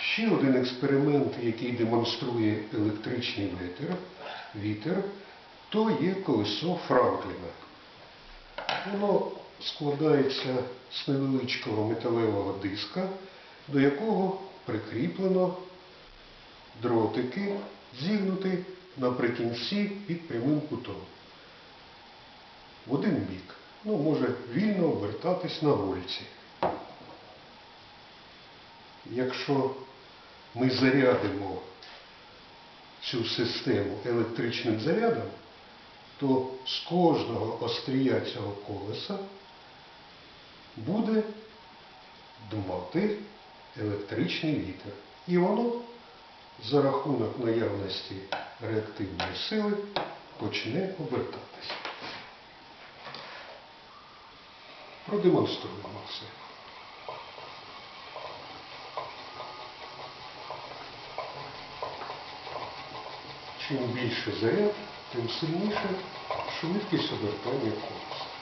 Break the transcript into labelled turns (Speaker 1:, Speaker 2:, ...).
Speaker 1: Ще один експеримент, який демонструє електричний вітер, вітер, то є колесо Франкліна. Воно складається з невеличкого металевого диска, до якого прикріплено дротики, зігнуті наприкінці під прямим кутом. В один бік. Ну, може вільно обертатись на вулиці. Якщо ми зарядимо цю систему електричним зарядом, то з кожного острія цього колеса буде дмати електричний вітер. І воно за рахунок наявності реактивної сили почне обертатися. Продемонструємо це. Чим більше заряд, тим сильніше швидкість обертання колеса.